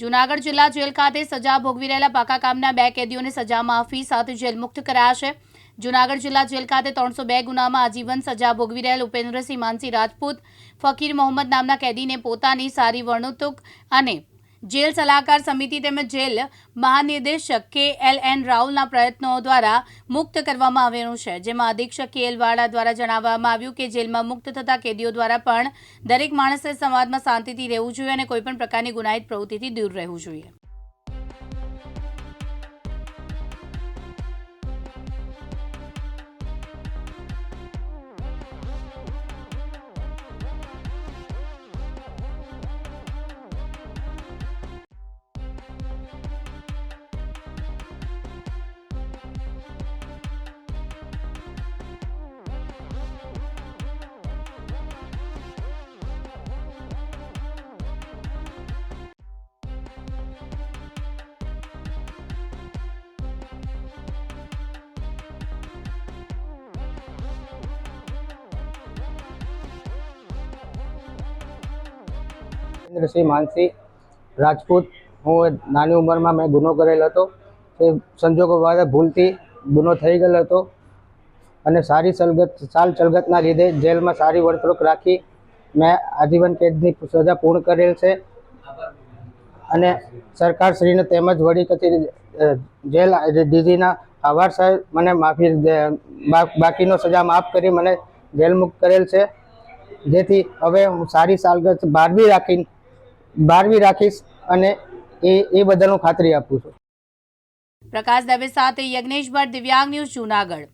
જૂનાગઢ જિલ્લા જેલ ખાતે સજા ભોગવી રહેલા પાકા કામના બે કેદીઓને સજા માફી સાથે જેલ મુક્ત કરાયા છે. જૂનાગઢ જિલ્લા જેલ ખાતે ત્રણસો બે ગુનામાં આજીવન સજા ભોગવી રહેલ ઉપેન્દ્રસિંહ માનસિંહ રાજપૂત, ફકીર મોહમ્મદ નામના કેદીને પોતાની સારી વર્ણતુક અને જેલ સલાહકાર સમિતિ તેમજ જેલ મહાનિર્દેશક કે એલ એન રાઉલના પ્રયત્નો દ્વારા મુક્ત કરવામાં આવેલું છે. જેમાં અધિક્ષક કે એલ વાડા દ્વારા જણાવવામાં આવ્યું કે જેલમાં મુક્ત થતા કેદીઓ દ્વારા પણ દરેક માણસે સમાજમાં શાંતિથી રહેવું જોઈએ અને કોઈપણ પ્રકારની ગુનાહિત પ્રવૃત્તિથી દૂર રહેવું જોઈએ. ઇન્દ્રસિંહ માનસી, રાજપૂત. હું નાની ઉંમરમાં મેં ગુનો કરેલો હતો. તે સંજોગો બાદ ભૂલથી ગુનો થઈ ગયેલો હતો. અને સારી સલગત, સાલ ચલગતના લીધે જેલમાં સારી વર્તણૂક રાખી મેં આજીવન કેદની સજા પૂર્ણ કરેલ છે. અને સરકારશ્રીને તેમજ વડી કચેરી જેલ ડીજીના આભાર સાહેબ મને માફી બાકીનો સજા માફ કરી મને જેલ મુક્ત કરેલ છે. જેથી હવે હું સારી સાલગત બારવી રાખી બારવી રાખીશ અને એ એ બદલ હું ખાતરી આપું છું. પ્રકાશ દવે સાથે યજ્ઞેશ ભટ્ટ દિવ્યાંગ ન્યૂઝ જૂનાગઢ.